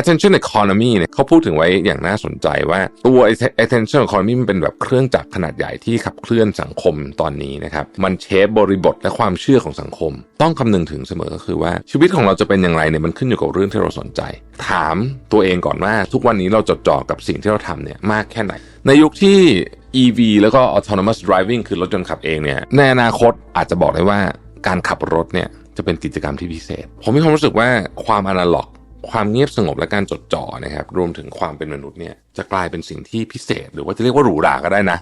attention economy เนี่ยเขาพูดถึงไว้อย่างน่าสนใจว่าตัว attention economy มันเป็นแบบเครื่องจักรขนาดใหญ่ที่ขับเคลื่อนสังคมตอนนี้นะครับมันเชฟบริบทและความเชื่อของสังคม ต้องคำนึงถึงเสมอก็คือว่าชีวิตของเราจะเป็นอย่างไรเนี่ยมันขึ้นอยู่กับเรื่องที่เราสนใจ ถามตัวเองก่อนว่าทุกวันนี้เราจดจ่อกับสิ่งที่เราทำเนี่ยมากแค่ไหน ในยุคที่ EV แล้วก็ autonomous driving คือรถยนต์ขับเองเนี่ยในอนาคตอาจจะบอกได้ว่าการขับรถเนี่ยจะเป็นกิจกรรมที่พิเศษ ผมมีความรู้สึกว่าความอนาล็อก ความเงียบสงบและการจดจ่อนะครับ รวมถึงความเป็นมนุษย์เนี่ยจะกลายเป็นสิ่งที่พิเศษ หรือว่าจะเรียกว่าหรูหราก็ได้นะ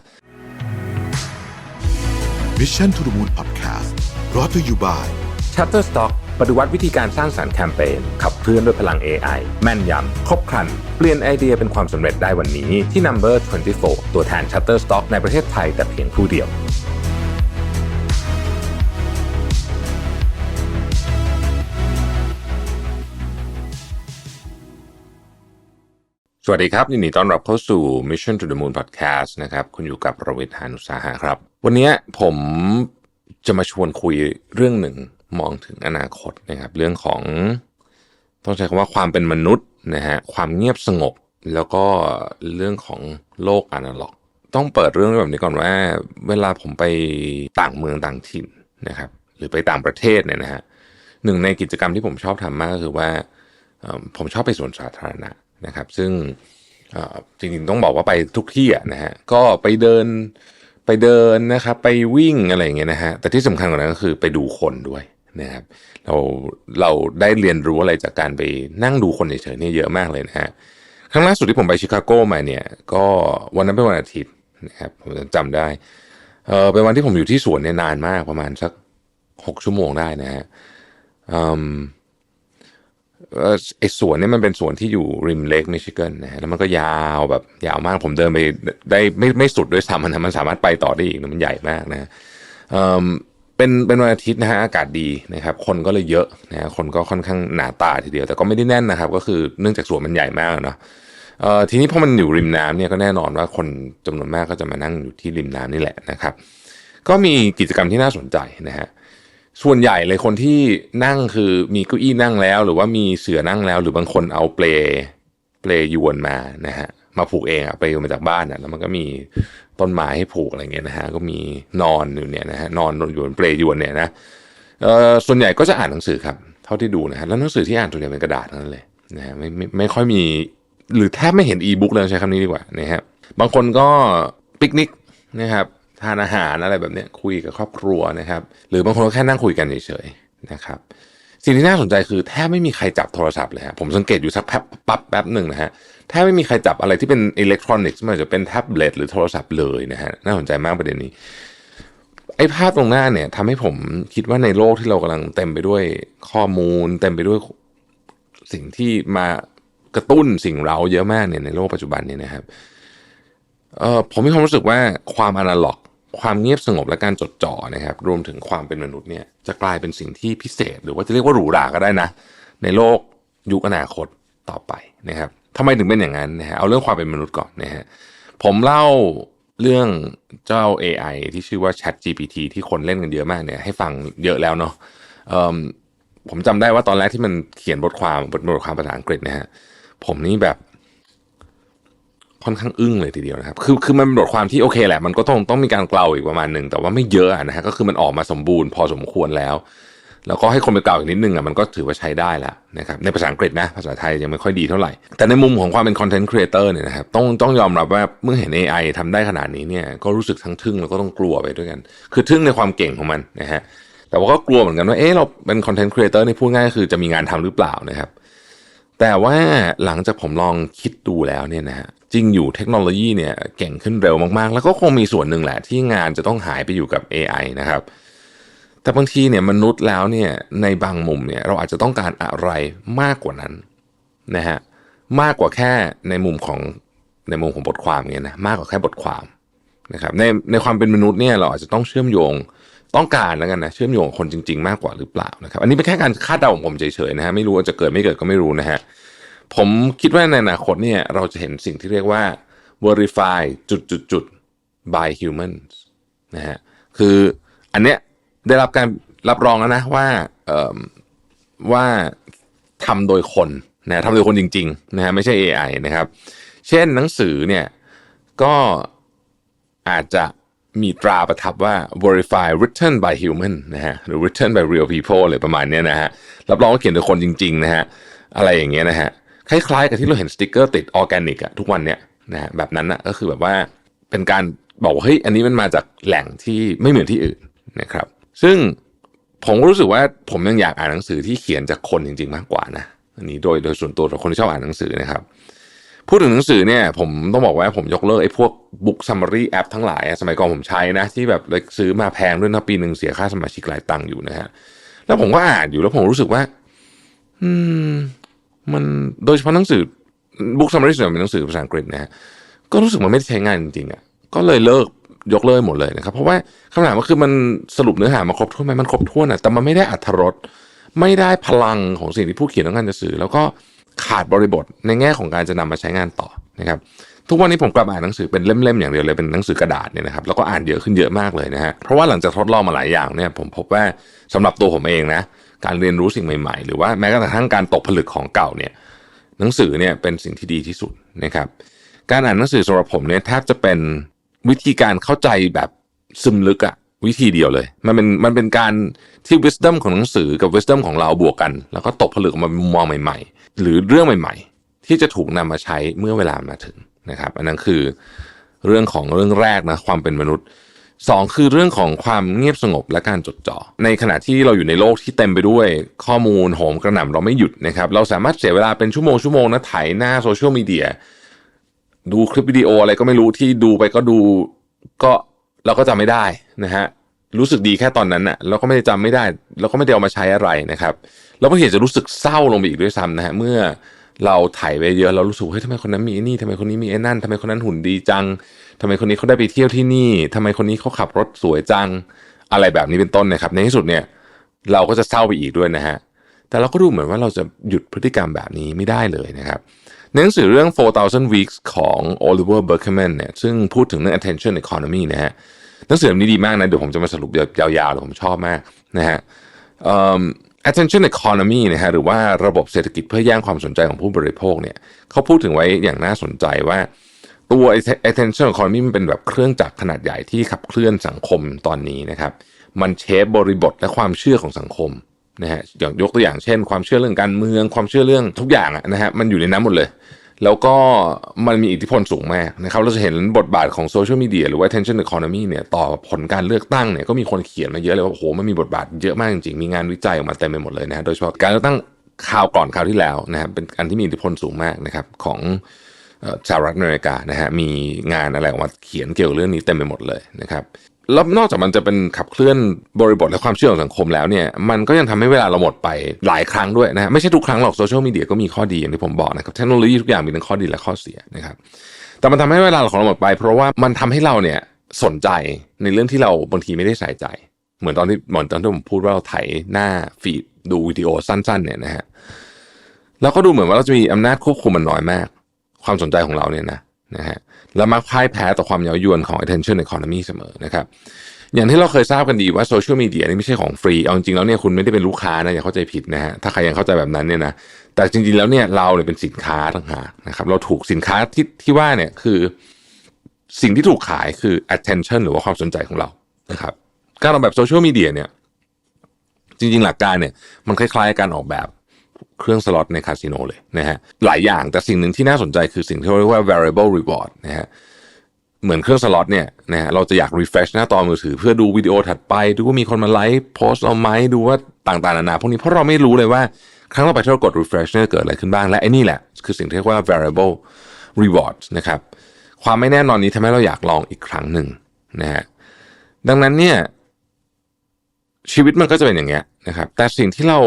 Mission to the Moon Podcast brought to you by Shutterstock ปฏิวัติวิธีการสร้างสารรค์แคมเปญขับเคลื่อนด้วยพลัง AI แม่นยำ ครบครัน เปลี่ยนไอเดียเป็นความสำเร็จได้วันนี้ที่ Number 24 ตัวแทน Shutterstock ในประเทศไทยแต่เพียงผู้เดียว สวัสดีครับ ยินดีต้อนรับเข้าสู่ Mission to the Moon Podcast นะครับ คุณอยู่กับรวิทยานุสาหะครับ วันนี้ผมจะมาชวนคุยเรื่องหนึ่งมองถึงอนาคตนะครับ เรื่องของ ต้องใช้คำว่าความเป็นมนุษย์นะฮะความเงียบสงบ แล้วก็เรื่องของโลกอนาล็อก ต้องเปิดเรื่องแบบนี้ก่อนว่า เวลาผมไปต่างเมืองต่างถิ่นนะครับ หรือไปต่างประเทศเนี่ยนะฮะหนึ่งในกิจกรรมที่ผมชอบทำมากก็คือว่าผมชอบไปสวนสาธารณะ นะครับ ซึ่งจริงๆต้องบอกว่าไปทุกที่อะนะฮะก็ไปเดินไปเดินนะครับ ไปวิ่งอะไรอย่างเงี้ยนะฮะแต่ที่สำคัญกว่านั้นก็คือไปดูคนด้วยนะครับเราเราได้เรียนรู้อะไรจากการไปนั่งดูคนเฉยๆเนี่ยเยอะมากเลยนะฮะครั้งล่าสุดที่ผมไปชิคาโกมาเนี่ยก็วันนั้นเป็นวันอาทิตย์นะครับผมจำได้เออเป็นวันที่ผมอยู่ที่สวนเนี่ยนานมากประมาณสักหกชั่วโมงได้นะฮะอืม ไอสวนนี่มันเป็นสวนที่อยู่ริมเลกมิชิแกนนะแล้วมันก็ยาวแบบยาวมากผมเดินไปได้ไม่ไม่สุดด้วยซ้ำนะมันสามารถไปต่อได้อีกนะมันใหญ่มากนะเอ่อเป็นเป็นวันอาทิตย์นะฮะอากาศดีนะครับ คนก็เลยเยอะนะคนก็ค่อนข้างหนาตาทีเดียว แต่ก็ไม่ได้แน่นนะครับ ก็คือเนื่องจากสวนมันใหญ่มากเนาะเอ่อทีนี้พอมันอยู่ริมน้ำเนี่ยก็แน่นอนว่าคนจำนวนมากก็จะมานั่งอยู่ที่ริมน้ำนี่แหละนะครับ ก็มีกิจกรรมที่น่าสนใจนะฮะ ส่วนใหญ่เลยคนที่นั่งคือมีเก้าอี้นั่งแล้ว หรือว่ามีเสื่อนั่งแล้ว หรือบางคนเอาเปลเปลยวนมานะฮะมาผูกเองอะเปลยวนมาจากบ้านอะแล้วมันก็มีต้นไม้ให้ผูกอะไรเงี้ยนะฮะก็มีนอนอยู่เนี่ยนะฮะนอนอยู่บนเปลยวนเนี่ยนะเอ่อส่วนใหญ่ก็จะอ่านหนังสือครับ เท่าที่ดูนะฮะแล้วหนังสือที่อ่านส่วนใหญ่เป็นกระดาษทั้งนั้นเลยนะฮะไม่ไม่ไม่ค่อยมี หรือแทบไม่เห็นอีบุ๊กเลยใช้คำนี้ดีกว่านะครับบางคนก็ปิกนิกนะครับ ทานอาหารอะไรแบบนี้คุยกับครอบครัวนะครับ หรือบางคนก็แค่นั่งคุยกันเฉยๆนะครับ สิ่งที่น่าสนใจคือแทบไม่มีใครจับโทรศัพท์เลยฮะผมสังเกตอยู่สักแป๊บปั๊บแป๊บหนึ่งนะฮะแทบไม่มีใครจับอะไรที่เป็นอิเล็กทรอนิกส์ไม่ว่าจะเป็นแท็บเล็ตหรือโทรศัพท์เลยนะฮะน่าสนใจมากประเด็นนี้ไอ้ภาพตรงหน้าเนี่ยทำให้ผมคิดว่าในโลกที่เรากำลังเต็มไปด้วยข้อมูล เต็มไปด้วยสิ่งที่มากระตุ้นสิ่งเราเยอะมากเนี่ยในโลกปัจจุบันเนี่ยนะครับเออผมมีความรู้สึกว่าความอนาล็อก ความเงียบสงบและการจดจ่อนะครับ รวมถึงความเป็นมนุษย์เนี่ยจะกลายเป็นสิ่งที่พิเศษ หรือว่าจะเรียกว่าหรูหราก็ได้นะ ในโลกยุคอนาคตต่อไปนะครับทำไมถึงเป็นอย่างนั้นนะฮะเอาเรื่องความเป็นมนุษย์ก่อนนะฮะผมเล่าเรื่องเจ้า AI ที่ชื่อว่า Chat GPT ที่คนเล่นกันเยอะมากเนี่ยให้ฟังเยอะแล้วเนาะผมจำได้ว่าตอนแรกที่มันเขียนบทความบทบทความภาษาอังกฤษนะฮะผมนี่แบบ ค่อนข้างอึ้งเลยทีเดียวนะครับ คือคือมันเป็นบทความที่โอเคแหละ มันก็ต้องต้องมีการเกลาอีกประมาณหนึ่ง แต่ว่าไม่เยอะอะนะฮะ ก็คือมันออกมาสมบูรณ์พอสมควรแล้ว แล้วก็ให้คนไปเกลาอีกนิดนึงอะ มันก็ถือว่าใช้ได้แล้วนะครับ ในภาษาอังกฤษนะ ภาษาไทยยังไม่ค่อยดีเท่าไหร่ แต่ในมุมของความเป็นคอนเทนต์ครีเอเตอร์เนี่ยนะครับ ต้องต้องยอมรับว่าเมื่อเห็น AI ทำได้ขนาดนี้เนี่ย ก็รู้สึกทั้งทึ่งแล้วก็ต้องกลัวไปด้วยกัน คือทึ่งในความเก่งของมันนะฮะ แต่ว่าก็กลัวเหมือนกันว่า เอ๊ะ เราเป็นคอนเทนต์ครีเอเตอร์นี่พูดง่ายคือจะมีงานทำหรือเปล่านะครับ แต่ว่าหลังจากผมลองคิดดูแล้วเนี่ยนะฮะจริงอยู่เทคโนโลยีเนี่ยเก่งขึ้นเร็วมากๆ แล้วก็คงมีส่วนหนึ่งแหละที่งานจะต้องหายไปอยู่กับ AI นะครับ แต่บางทีเนี่ยมนุษย์แล้วเนี่ยในบางมุมเนี่ยเราอาจจะต้องการอะไรมากกว่านั้นนะฮะมากกว่าแค่ในมุมของในมุมของบทความเนี่ยนะมากกว่าแค่บทความนะครับในในความเป็นมนุษย์เนี่ยเราอาจจะต้องเชื่อมโยง ต้องการแล้วกันนะเชื่อมโยงคนจริง ๆ มากกว่าหรือเปล่านะครับ อันนี้เป็นแค่การคาดเดาของผมเฉยๆนะฮะไม่รู้ว่าจะเกิดไม่เกิดก็ไม่รู้นะฮะผมคิดว่าในอนาคตเนี่ยเราจะเห็นสิ่งที่เรียกว่า verify จุดจุดจุด by humans นะฮะคืออันเนี้ยได้รับการรับรองแล้วนะว่าเอ่อว่าทำโดยคนนะทำโดยคนจริงๆนะฮะไม่ใช่ AI นะครับ เช่นหนังสือเนี่ยก็อาจจะ มีตราประทับว่า verify written by human นะฮะหรือ written by real people อะไรประมาณนี้นะฮะรับรองว่าเขียนโดยคนจริงๆนะฮะอะไรอย่างเงี้ยนะฮะคล้ายๆกับที่เราเห็นสติกเกอร์ติดออร์แกนิกอะทุกวันเนี้ยนะฮะแบบนั้นอะก็คือแบบว่าเป็นการบอกว่าเฮ้ยอันนี้มันมาจากแหล่งที่ไม่เหมือนที่อื่นนะครับ ซึ่งผมก็รู้สึกว่าผมยังอยากอ่านหนังสือที่เขียนจากคนจริง ๆ มากกว่านะอันนี้โดยโดยส่วนตัวของคนที่ชอบอ่านหนังสือนะครับ พูดถึงหนังสือเนี่ยผมต้องบอกว่าผมยกเลิกไอ้พวกบุ๊กซัมมารีแอปทั้งหลายอะสมัยก่อนผมใช้นะที่แบบเลยซื้อมาแพงด้วยนะปีหนึ่งเสียค่าสมาชิกหลายตังค์อยู่นะฮะแล้วผมก็อ่านอยู่แล้วผมรู้สึกว่า อืม มันโดยเฉพาะหนังสือบุ๊กซัมมารีส่วนใหญ่เป็นหนังสือภาษาอังกฤษนะฮะก็รู้สึกมันไม่ได้ใช้งานจริงๆอะก็เลยเลิกยกเลิกหมดเลยนะครับ เพราะว่าคำถามก็คือมันสรุปเนื้อหามาครบถ้วนไหมมันครบถ้วนอะแต่มันไม่ได้อัธรสไม่ได้พลังของสิ่งที่ผู้เขียนต้องการจะสื่อ แล้วก็ ขาดบริบทในแง่ของการจะนำมาใช้งานต่อนะครับทุกวันนี้ผมกลับอ่านหนังสือเป็นเล่มๆอย่างเดียวเลยเป็นหนังสือกระดาษเนี่ยนะครับแล้วก็อ่านเยอะขึ้นเยอะมากเลยนะฮะเพราะว่าหลังจากทดลองมาหลายอย่างเนี่ยผมพบว่าสำหรับตัวผมเองนะการเรียนรู้สิ่งใหม่ๆ หรือว่าแม้กระทั่งการตกผลึกของเก่าเนี่ยหนังสือเนี่ยเป็นสิ่งที่ดีที่สุดนะครับการอ่านหนังสือสำหรับผมเนี่ยแทบจะเป็นวิธีการเข้าใจแบบซึมลึกอะวิธีเดียวเลย มันเป็นมันเป็นการที่ wisdom ของหนังสือกับ wisdom ของเราบวกกัน แล้วก็ตกผลึกออกมาเป็นมุมมองใหม่ๆ หรือเรื่องใหม่ๆ ที่จะถูกนำมาใช้เมื่อเวลามาถึงนะครับ อันนั้นคือเรื่องของเรื่องแรกนะความเป็นมนุษย์สองคือเรื่องของความเงียบสงบและการจดจ่อในขณะที่เราอยู่ในโลกที่เต็มไปด้วย ข้อมูลโหมกระหน่ำเราไม่หยุดนะครับ เราสามารถเสียเวลาเป็นชั่วโมงชั่วโมงนะไถหน้าโซเชียลมีเดียดูคลิปวิดีโออะไรก็ไม่รู้ที่ดูไปก็ดูก็เราก็จำไม่ได้นะฮะ รู้สึกดีแค่ตอนนั้นน่ะเราก็ไม่ได้จำไม่ได้ เราก็ไม่ได้เอามาใช้อะไรนะครับเราก็เห็นจะรู้สึกเศร้าลงไปอีกด้วยซ้ำนะฮะเมื่อเราถ่ายไปเยอะเรารู้สึกเฮ้ยทำไมคนนั้นมีไอ้นี่ทำไมคนนี้มีไอ้นั่นทำไมคนนั้นหุ่นดีจังทำไมคนนี้เขาได้ไปเที่ยวที่นี่ทำไมคนนี้เขาขับรถสวยจัง อะไรแบบนี้เป็นต้นนะครับ ในที่สุดเนี่ย เราก็จะเศร้าไปอีกด้วยนะฮะแต่เราก็ดูเหมือนว่าเราจะหยุดพฤติกรรมแบบนี้ไม่ได้เลยนะครับในหนังสือเรื่อง 4,000 weeks ของ Oliver Berkman เนี่ยซึ่งพูดถึงเรื่อง attention economy นะฮะห นังสือเล่มนี้ดีมากนะเดี๋ยวผมจะมาสรุปยาวๆเลยผมชอบมากนะฮะ attention economy นะฮะหรือว่าระบบเศรษฐกิจเพื่อแย่งความสนใจของผู้บริโภคเนี่ยเขาพูดถึงไว้อย่างน่าสนใจว่าตัว attention economy มันเป็นแบบเครื่องจักรขนาดใหญ่ที่ขับเคลื่อนสังคมตอนนี้นะครับมันเชฟบริบทและความเชื่อของสังคมนะฮะอย่างยกตัวอย่างเช่น ความเชื่อเรื่องการเมือง ความเชื่อเรื่องทุกอย่างนะฮะมันอยู่ในนั้นหมดเลย แล้วก็มันมีอิทธิพลสูงมากนะครับเราจะเห็นบทบาทของโซเชียลมีเดียหรือว่า attention economy เนี่ยต่อผลการเลือกตั้งเนี่ยก็มีคนเขียนมาเยอะเลยว่าโอ้โหมันมีบทบาทเยอะมากจริงๆ มีงานวิจัยออกมาเต็มไปหมดเลยนะฮะโดยเฉพาะการเลือกตั้งคราวก่อนคราวที่แล้วนะครับเป็นอันที่มีอิทธิพลสูงมากนะครับของเอ่อสหรัฐอเมริกานะฮะมีงานอะไรออกมาเขียนเกี่ยวกับเรื่องนี้เต็มไปหมดเลยนะครับ แล้วนอกจากมันจะเป็นขับเคลื่อนบริบทและความเชื่อของสังคมแล้วเนี่ย มันก็ยังทำให้เวลาเราหมดไปหลายครั้งด้วยนะฮะไม่ใช่ทุกครั้งหรอกโซเชียลมีเดียก็มีข้อดีอย่างที่ผมบอกนะครับเทคโนโลยีทุกอย่างมีทั้งข้อดีและข้อเสียนะครับ แต่มันทำให้เวลาของเราหมดไป เพราะว่ามันทำให้เราเนี่ยสนใจในเรื่องที่เราบางทีไม่ได้ใส่ใจ เหมือนตอนที่เหมือนตอนที่ผมพูดว่าเราไถหน้าฟีดดูวิดีโอสั้น ๆ เนี่ยนะฮะแล้วก็ดูเหมือนว่าเราจะมีอำนาจควบคุมมันน้อยมาก ความสนใจของเราเนี่ยนะ นะฮะแล้วมักพ่ายแพ้ต่อความเย้ายวนของ attention economy เสมอนะครับอย่างที่เราเคยทราบกันดีว่าโซเชียลมีเดียนี่ไม่ใช่ของฟรีเอาจริงแล้วเนี่ยคุณไม่ได้เป็นลูกค้านะอย่าเข้าใจผิดนะฮะถ้าใครยังเข้าใจแบบนั้นเนี่ยนะแต่จริงๆแล้วเนี่ยเราเนี่ยเป็นสินค้าต่างหากนะครับเราถูกสินค้าที่ที่ว่าเนี่ยคือสิ่งที่ถูกขายคือ attention หรือว่าความสนใจของเรานะครับการออกแบบโซเชียลมีเดียเนี่ยจริงๆหลักการเนี่ยมันคล้ายๆการออกแบบ เครื่องสล็อตในคาสิโนเลยนะฮะหลายอย่างแต่สิ่งหนึ่งที่น่าสนใจคือสิ่งที่เรียกว่า variable reward นะฮะเหมือนเครื่องสล็อตเนี่ยนะฮะเราจะอยาก refresh หน้าจอมือถือ เพื่อดูวิดีโอถัดไป ดูว่ามีคนมาไลค์โพสต์เราไหมดูว่าต่างๆนานาพวกนี้เพราะเราไม่รู้เลยว่า ครั้งต่อไปที่เรากด refresh เนี่ยเกิดอะไรขึ้นบ้างและไอ้นี่แหละ คือสิ่งที่เรียกว่า variable reward นะครับความไม่แน่นอนนี้ทำให้เราอยากลองอีกครั้งหนึ่งนะฮะดังนั้นเนี่ยชีวิตมันก็จะเป็นอย่างเงี้ยนะครับแต่สิ่งที่เรา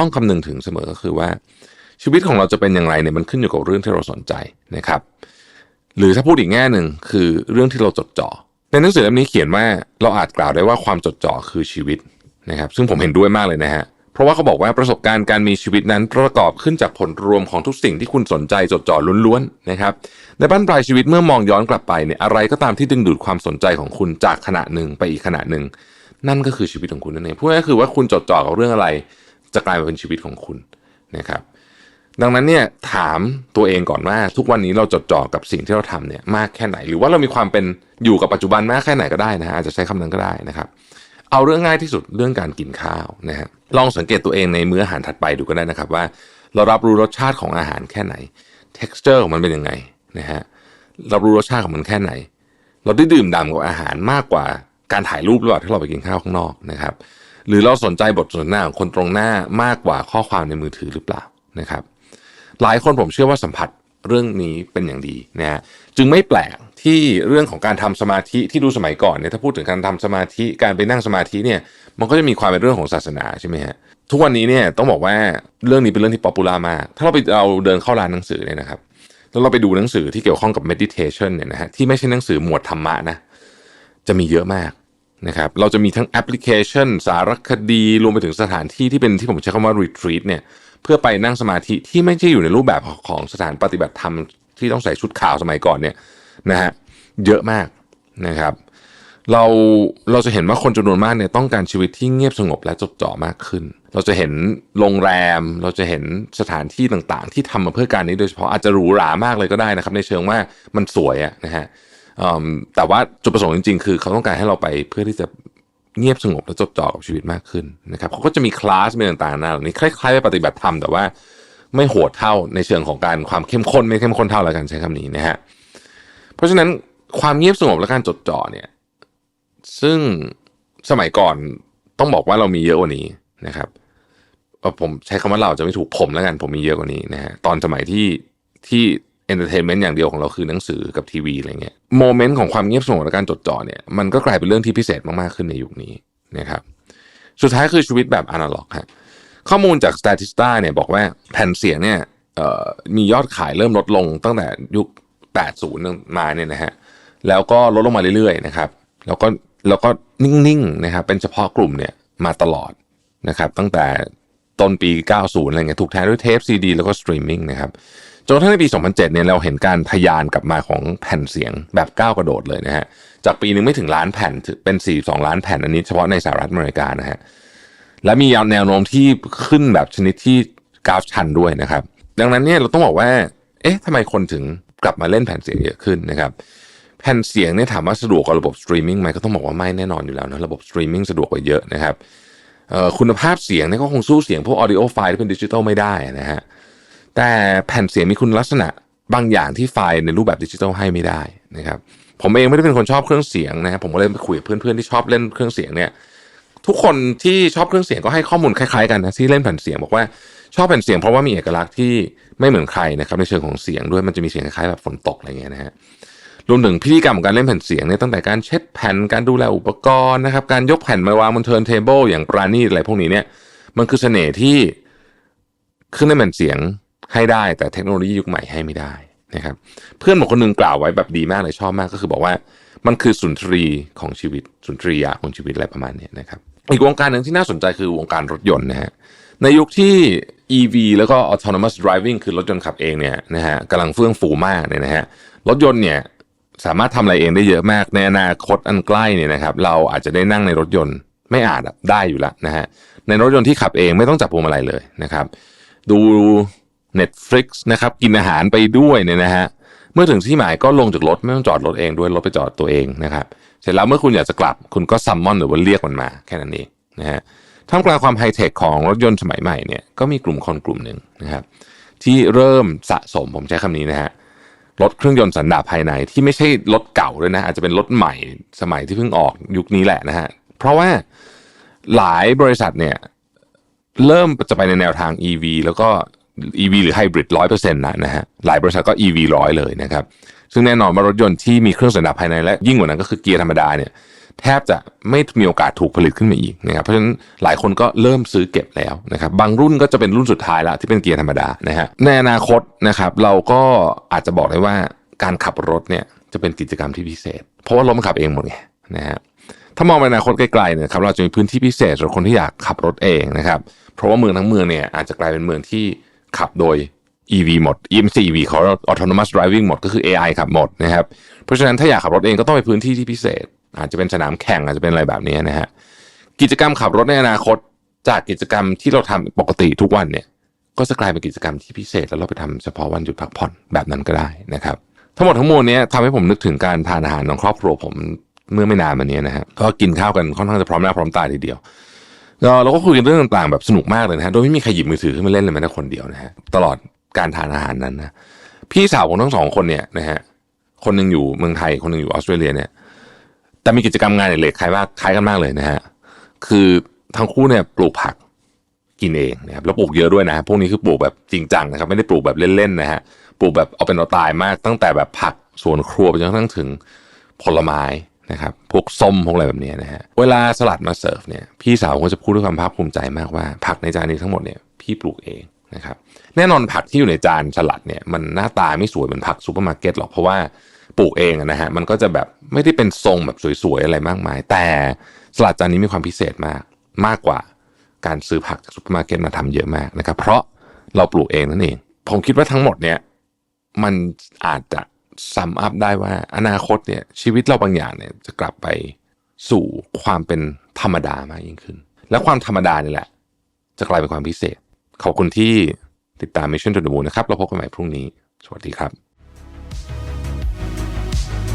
ต้องคำนึงถึงเสมอก็คือว่า ชีวิตของเราจะเป็นอย่างไรเนี่ยมันขึ้นอยู่กับเรื่องที่เราสนใจนะครับ หรือถ้าพูดอีกแง่หนึ่งคือเรื่องที่เราจดจ่อในหนังสือเล่มนี้เขียนว่าเราอาจกล่าวได้ว่าความจดจ่อคือชีวิตนะครับ ซึ่งผมเห็นด้วยมากเลยนะฮะเพราะว่าเขาบอกว่าประสบการณ์การมีชีวิตนั้นประกอบขึ้นจากผลรวมของทุกสิ่งที่คุณสนใจจดจ่อล้วนๆนะครับในบ้านปลายชีวิตเมื่อมองย้อนกลับไปเนี่ยอะไรก็ตามที่ดึงดูดความสนใจของคุณจากขณะหนึ่งไปอีกขณะหนึ่ง นั่นก็คือชีวิตของคุณนั่นเองพูดง่ายๆคือว่าคุณจดจ่อกับเรื่องอะไร จะกลายมาเป็นชีวิตของคุณนะครับ ดังนั้นเนี่ยถามตัวเองก่อนว่า ทุกวันนี้เราจดจ่อกับสิ่งที่เราทำเนี่ยมากแค่ไหน หรือว่าเรามีความเป็นอยู่กับปัจจุบันมากแค่ไหนก็ได้นะฮะอาจจะใช้คำนั้นก็ได้นะครับ เอาเรื่องง่ายที่สุดเรื่องการกินข้าวนะฮะลองสังเกตตัวเองในมื้ออาหารถัดไปดูก็ได้นะครับว่า เรารับรู้รสชาติของอาหารแค่ไหน texture ของมันเป็นยังไงนะฮะรับรู้รสชาติของมันแค่ไหน เราได้ดื่มด่ำกับอาหารมากกว่าการถ่ายรูปหรือเปล่าที่เราไปกินข้าวข้างนอกนะครับ หรือเราสนใจบทสนทนาของคนตรงหน้ามากกว่าข้อความในมือถือหรือเปล่านะครับ หลายคนผมเชื่อว่าสัมผัสเรื่องนี้เป็นอย่างดีนะฮะจึงไม่แปลกที่เรื่องของการทำสมาธิที่ดูสมัยก่อนเนี่ยถ้าพูดถึงการทำสมาธิการไปนั่งสมาธิเนี่ยมันก็จะมีความเป็นเรื่องของศาสนาใช่ไหมฮะทุกวันนี้เนี่ยต้องบอกว่าเรื่องนี้เป็นเรื่องที่ป๊อปปูล่ามาก ถ้าเราไปเราเดินเข้าร้านหนังสือเนี่ยนะครับแล้วเราไปดูหนังสือที่เกี่ยวข้องกับ meditation เนี่ยนะฮะที่ไม่ใช่หนังสือหมวดธรรมะนะจะมีเยอะมาก นะครับเราจะมีทั้งแอปพลิเคชัน สารคดีรวมไปถึงสถานที่ที่เป็นที่ผมใช้คำว่า retreat เนี่ยเพื่อไปนั่งสมาธิที่ไม่ใช่อยู่ในรูปแบบของสถานปฏิบัติธรรมที่ต้องใส่ชุดขาวสมัยก่อนเนี่ยนะฮะเยอะมากนะครับ เราเราจะเห็นว่าคนจำนวนมากเนี่ยต้องการชีวิตที่เงียบสงบและจดจ่อมากขึ้น เราจะเห็นโรงแรม เราจะเห็นสถานที่ต่างๆ ที่ทำมาเพื่อการนี้โดยเฉพาะอาจจะหรูหรามากเลยก็ได้นะครับ ในเชิงว่ามันสวยอะนะฮะ แต่ว่าจุดประสงค์จริง ๆ คือเขาต้องการให้เราไปเพื่อที่จะเงียบสงบและจดจ่อกับชีวิตมากขึ้นนะครับเขาก็จะมีคลาสเป็นต่างๆนะเหล่านี้คล้ายๆไปปฏิบัติธรรมแต่ว่าไม่โหดเท่าในเชิงของการความเข้มข้นไม่เข้มข้นเท่าแล้วกันใช้คำนี้นะฮะเพราะฉะนั้นความเงียบสงบและการจดจ่อเนี่ย ซึ่งสมัยก่อนต้องบอกว่าเรามีเยอะกว่านี้นะครับผมใช้คำว่าเราจะไม่ถูกผมแล้วกันผมมีเยอะกว่านี้นะฮะตอนสมัยที่ที่ เอนเตอร์เทนเมนต์อย่างเดียวของเราคือหนังสือกับทีวีอะไรเงี้ยโมเมนต์ของความเงียบสงบและการจดจ่อเนี่ยมันก็กลายเป็นเรื่องที่พิเศษมากๆขึ้นในยุคนี้นะครับสุดท้ายคือชีวิตแบบอนาล็อกฮะข้อมูลจาก Statista เนี่ยบอกว่าแผ่นเสียงเนี่ยมียอดขายเริ่มลดลงตั้งแต่ยุค 80 มาเนี่ยนะฮะแล้วก็ลดลงมาเรื่อยๆนะครับแล้วก็แล้วก็นิ่งๆนะครับเป็นเฉพาะกลุ่มเนี่ยมาตลอดนะครับตั้งแต่ต้นปี 90 อะไรเงี้ยถูกแทนด้วยเทปซีดีแล้วก็สตรีมมิ่งนะครับ นกระทั่งในปี 2007 เนี่ยเราเห็นการทะยานกลับมาของแผ่นเสียงแบบก้าวกระโดดเลยนะฮะ จากปีหนึ่งไม่ถึงล้านแผ่นถึงเป็น 42 ล้านแผ่นอันนี้เฉพาะในสหรัฐอเมริกานะฮะ และมีแนวโน้มที่ขึ้นแบบชนิดที่กราฟชันด้วยนะครับ ดังนั้นเนี่ยเราต้องบอกว่า เอ๊ะทำไมคนถึงกลับมาเล่นแผ่นเสียงเยอะขึ้นนะครับแผ่นเสียงเนี่ยถามว่าสะดวกกว่าระบบสตรีมมิ่งไหมก็ต้องบอกว่าไม่แน่นอนอยู่แล้วนะระบบสตรีมมิ่งสะดวกกว่าเยอะนะครับคุณภาพเสียงเนี่ยก็คงสู้เสียงพวกออดิโอไฟล์ที่เป็นดิจิตอลไม่ได้นะฮะ แต่แผ่นเสียงมีคุณลักษณะบางอย่างที่ไฟล์ในรูปแบบดิจิตอลให้ไม่ได้นะครับผมเองไม่ได้เป็นคนชอบเครื่องเสียงนะครับผมก็เลยไปคุยกับเพื่อนๆที่ชอบเล่นเครื่องเสียงเนี่ยทุกคนที่ชอบเครื่องเสียงก็ให้ข้อมูลคล้ายๆกันนะที่เล่นแผ่นเสียงบอกว่าชอบแผ่นเสียงเพราะว่ามีเอกลักษณ์ที่ไม่เหมือนใครนะครับในเชิงของเสียงด้วยมันจะมีเสียงคล้ายๆแบบฝนตกอะไรเงี้ยนะฮะรวมถึงพิธีกรรมของการเล่นแผ่นเสียงเนี่ยตั้งแต่การเช็ดแผ่นการดูแลอุปกรณ์นะครับการยกแผ่นมาวางบนเทิร์นเทเบิลอย่างปราณีตอะไรพวกนี้เนี่ยมันคือเสน่ห์ที่ขึ้นในแผ่นเสียง ให้ได้แต่เทคโนโลยียุคใหม่ให้ไม่ได้นะครับ เพื่อนผมคนหนึ่งกล่าวไว้แบบดีมากเลยชอบมากก็คือบอกว่ามันคือสุนทรีของชีวิตสุนทรียาของชีวิตอะไรประมาณนี้นะครับ อีกวงการหนึ่งที่น่าสนใจคือวงการรถยนต์นะฮะในยุคที่ EV แล้วก็ autonomous driving คือรถยนต์ขับเองเนี่ยนะฮะกำลังเฟื่องฟูมากเนี่ยนะฮะรถยนต์เนี่ยสามารถทำอะไรเองได้เยอะมาก ในอนาคตอันใกล้เนี่ยนะครับ เราอาจจะได้นั่งในรถยนต์ไม่อาจได้อยู่แล้วนะฮะในรถยนต์ที่ขับเองไม่ต้องจับพวงมาลัยเลยนะครับ ดู Netflix นะครับกินอาหารไปด้วยเนี่ยนะฮะเมื่อถึงที่หมายก็ลงจากรถไม่ต้องจอดรถเองด้วยรถไปจอดตัวเองนะครับเสร็จแล้วเมื่อคุณอยากจะกลับ คุณก็ซัมมอนหรือว่าเรียกมันมาแค่นั้นเองนะฮะท่ามกลางความไฮเทคของรถยนต์สมัยใหม่เนี่ยก็มีกลุ่มคนกลุ่มหนึ่งนะครับที่เริ่มสะสมผมใช้คำนี้นะฮะรถเครื่องยนต์สันดาปภายในที่ไม่ใช่รถเก่าด้วยนะอาจจะเป็นรถใหม่สมัยที่เพิ่งออกยุคนี้แหละนะฮะเพราะว่าหลายบริษัทเนี่ยเริ่มจะไปในแนวทาง EV แล้วก็ EV หรือไฮบริดร้อยเปอร์เซ็นต์นะฮะหลายบริษัทก็ EV ร้อยเลยนะครับ ซึ่งแน่นอนว่ารถยนต์ที่มีเครื่องสันดาปภายในและยิ่งกว่านั้นก็คือเกียร์ธรรมดาเนี่ยแทบจะไม่มีโอกาสถูกผลิตขึ้นมาอีกนะครับเพราะฉะนั้นหลายคนก็เริ่มซื้อเก็บแล้วนะครับบางรุ่นก็จะเป็นรุ่นสุดท้ายละที่เป็นเกียร์ธรรมดานะฮะในอนาคตนะครับเราก็อาจจะบอกได้ว่าการขับรถเนี่ยจะเป็นกิจกรรมที่พิเศษ เพราะว่ารถมันขับเองหมดไงนะฮะถ้ามองไปอนาคตไกลๆเนี่ยครับเราจะมีพื้นที่พิเศษสำหรับคนที่อยากขับรถเองนะครับเพราะว่าเมืองทั้งเมืองเนี่ยอาจจะกลายเป็นเมืองที่ ขับโดย EV หมด EMC EV เขา autonomous driving หมดก็คือ AI ขับหมดนะครับ เพราะฉะนั้นถ้าอยากขับรถเองก็ต้องไปพื้นที่ที่พิเศษ อาจจะเป็นสนามแข่งอาจจะเป็นอะไรแบบนี้นะฮะกิจกรรมขับรถในอนาคต จากกิจกรรมที่เราทำปกติทุกวันเนี่ย ก็จะกลายเป็นกิจกรรมที่พิเศษ แล้วเราไปทำเฉพาะวันหยุดพักผ่อนแบบนั้นก็ได้นะครับ ทั้งหมดทั้งมวลเนี้ยทำให้ผมนึกถึงการทานอาหารของครอบครัวผมเมื่อไม่นานมานี้นะฮะก็กินข้าวกันค่อนข้างจะพร้อมหน้าพร้อมตาทีเดียว ก็เราก็คุยกันเรื่องต่างๆแบบสนุกมากเลยนะฮะ โดยไม่มีใครหยิบมือถือขึ้นมาเล่นเลยแม้แต่คนเดียวนะฮะ ตลอดการทานอาหารนั้นนะ พี่สาวของทั้งสองคนเนี่ยนะฮะ คนหนึ่งอยู่เมืองไทย คนหนึ่งอยู่ออสเตรเลียเนี่ย แต่มีกิจกรรมงานเล็กคล้ายมากคล้ายกันมากเลยนะฮะ คือทั้งคู่เนี่ยปลูกผักกินเองนะครับ แล้วปลูกเยอะด้วยนะ พวกนี้คือปลูกแบบจริงจังนะครับ ไม่ได้ปลูกแบบเล่นๆนะฮะ ปลูกแบบเอาเป็นเอาตายมาก ตั้งแต่แบบผักสวนครัวไปจนกระทั่งถึงผลไม้ นะครับพวกส้มพวกอะไรแบบนี้นะฮะเวลาสลัดมาเสิร์ฟเนี่ยพี่สาวก็จะพูดด้วยความภาคภูมิใจมากว่า ผักในจานนี้ทั้งหมดเนี่ยพี่ปลูกเองนะครับแน่นอนผักที่อยู่ในจานสลัดเนี่ยมันหน้าตาไม่สวยเหมือนผักซูเปอร์มาร์เก็ตหรอกเพราะว่าปลูกเองนะฮะมันก็จะแบบไม่ได้เป็นทรงแบบสวยๆอะไรมากมาย แต่สลัดจานนี้มีความพิเศษมากมากกว่าการซื้อผักจากซูเปอร์มาร์เก็ตมาทำเยอะมากนะครับเพราะเราปลูกเองนั่นเอง ผมคิดว่าทั้งหมดเนี่ยมันอาจจะ ซัมอัพได้ว่าอนาคตเนี่ยชีวิตเราบางอย่างเนี่ยจะกลับไปสู่ความเป็นธรรมดามากยิ่งขึ้น และความธรรมดานี่แหละ จะกลายเป็นความพิเศษ ขอบคุณที่ติดตาม Mission to the Moon นะครับเราพบกันใหม่พรุ่งนี้ สวัสดีครับ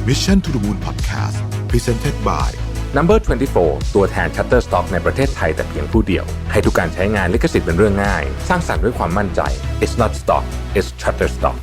Mission to the Moon Podcast Presented by Number 24 ตัวแทน Shutterstock ในประเทศไทยแต่เพียงผู้เดียว ให้ทุกการใช้งานลิขสิทธิ์เป็นเรื่องง่าย สร้างสรรค์ด้วยความมั่นใจ It's not stock it's Shutterstock